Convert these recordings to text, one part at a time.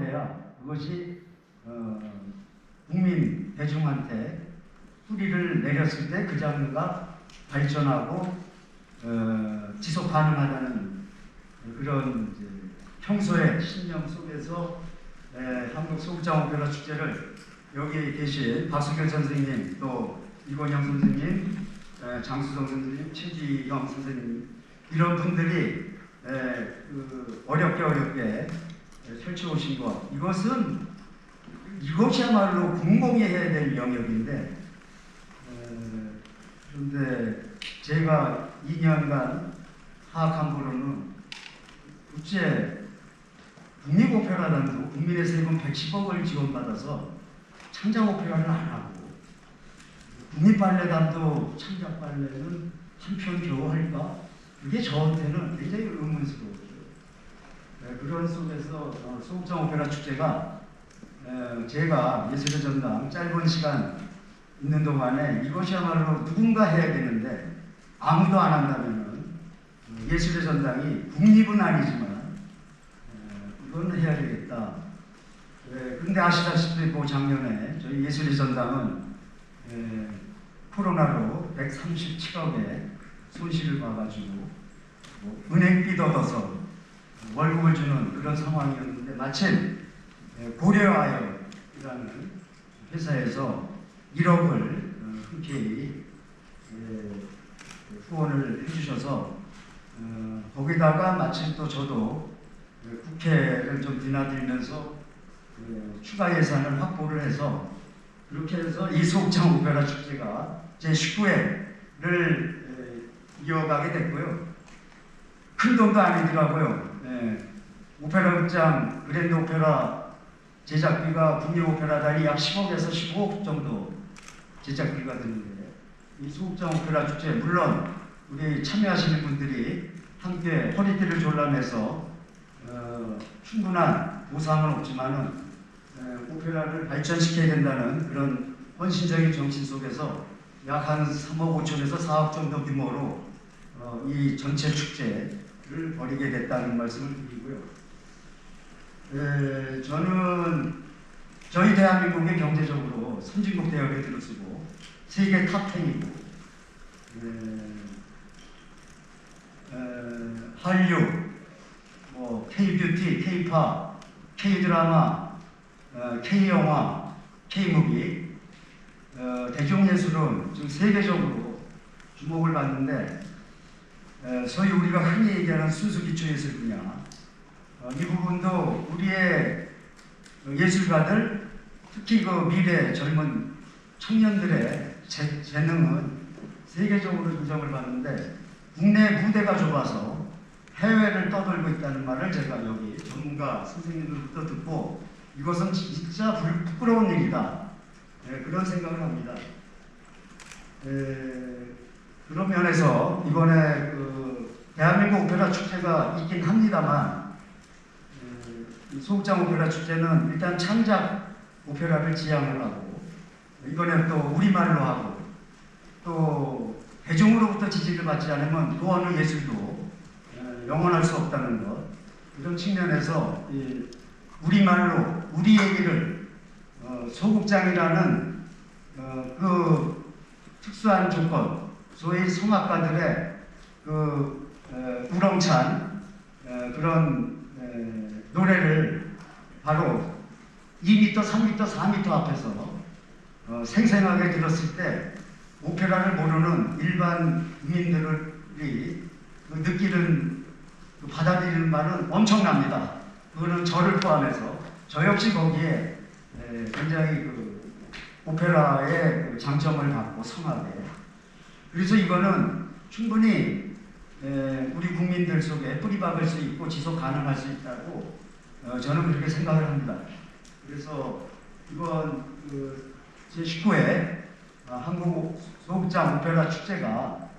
해야 그것이 어, 국민 대중한테 뿌리를 내렸을 때 그 장르가 발전하고 어, 지속 가능하다는 그런 평소의 신념 속에서 에, 한국 소극장 오페라 축제를 여기 계신 박수결 선생님 또 이건영 선생님, 에, 장수성 선생님, 최지영 선생님 이런 분들이 에, 그 어렵게 어렵게 에, 펼쳐오신 것 이것은 이것이야말로 공공이 해야 될 영역인데 에, 그런데 제가 2년간 파악한 거로는 국제 국립오페라단도 국민의 세금 110억을 지원받아서 창작오페라를 안 하고 국립발레단도 창작발레는 한 편 겨우 할까? 그게 저한테는 굉장히 의문스러웠죠. 네, 그런 속에서 어, 소극장 오페라 축제가 에, 제가 예술의 전당 짧은 시간 있는 동안에 이것이야말로 누군가 해야 되는데 아무도 안 한다면은 예술의 전당이 국립은 아니지만 에, 이건 해야 되겠다. 예, 근데 아시다시피 뭐 작년에 저희 예술의 전당은 에, 코로나로 137억의 손실을 봐가지고 뭐 은행비 얻어서 월급을 주는 그런 상황이었는데 마침 에, 고려아연이라는 회사에서 1억을 어, 흔쾌히 예, 후원을 해주셔서 어, 거기다가 마침 또 저도 그 국회를 좀 드나들면서 그 추가 예산을 확보를 해서 그렇게 해서 이 소극장 오페라 축제가 제 19회를 이어가게 됐고요. 큰 돈도 아니더라고요. 예, 오페라 극장 그랜드 오페라 제작비가 국립 오페라단이 약 10억에서 15억 정도 제작비가 드는데 이 소극장 오페라 축제 물론 우리 참여하시는 분들이 함께 허리띠를 졸라매서 어, 충분한 보상은 없지만은 에, 오페라를 발전시켜야 된다는 그런 헌신적인 정신 속에서 약 한 3억 5천에서 4억 정도 규모로 어, 이 전체 축제 를 벌이게 됐다는 말씀을 드리고요. 에, 저는 저희 대한민국이 경제적으로 선진국 대열에 들어서고 세계 탑10이고 한류, 뭐 K-뷰티, K-팝, K-드라마, 어, K-영화, K-무비 어, 대중예술은 지금 세계적으로 주목을 받는데 에, 소위 우리가 흔히 얘기하는 순수 기초예술 분야 어, 이 부분도 우리의 예술가들 특히 그 미래 젊은 청년들의 재, 재능은 세계적으로 인정을 받는데 국내 무대가 좁아서 해외를 떠돌고 있다는 말을 제가 여기 전문가 선생님들부터 듣고 이것은 진짜 불- 부끄러운 일이다. 네, 그런 생각을 합니다. 에, 그런 면에서 이번에 그 대한민국 오페라 축제가 있긴 합니다만 에, 이 소극장 오페라 축제는 일단 창작 오페라를 지향을 하고 이번에 또 우리말로 하고 또 대중으로부터 지지를 받지 않으면 또 어느 예술도 어, 영원할 수 없다는 것 이런 측면에서 이 우리말로 우리 얘기를 어, 소극장이라는 어, 그 특수한 조건 소위 성악가들의 그 에, 우렁찬 에, 그런 에, 노래를 바로 2m, 3m, 4m 앞에서 어, 생생하게 들었을 때 오페라를 모르는 일반 국민들이 그 느끼는 그 받아들이는 바는 엄청납니다. 그거는 저를 포함해서 저 역시 거기에 에, 굉장히 그 오페라의 그 장점을 갖고 성하게 그래서 이거는 충분히 에, 우리 국민들 속에 뿌리 박을 수 있고 지속 가능할 수 있다고 어, 저는 그렇게 생각을 합니다. 그래서 이번 그 제19회 한국 소극장 오페라 축제가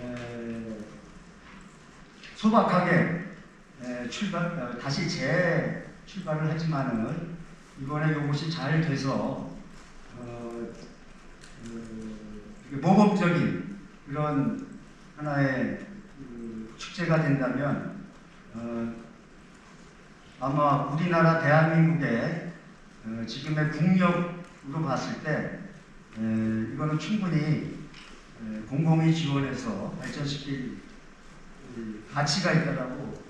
에, 소박하게 에, 출발 어, 다시 재 출발을 하지만은 이번에 이것이 잘 돼서 어, 그, 모범적인 그런 하나의 그 축제가 된다면 어, 아마 우리나라 대한민국의 어, 지금의 국력으로 봤을 때 에, 이거는 충분히 에, 공공이 지원해서 발전시킬 이 가치가 있다라고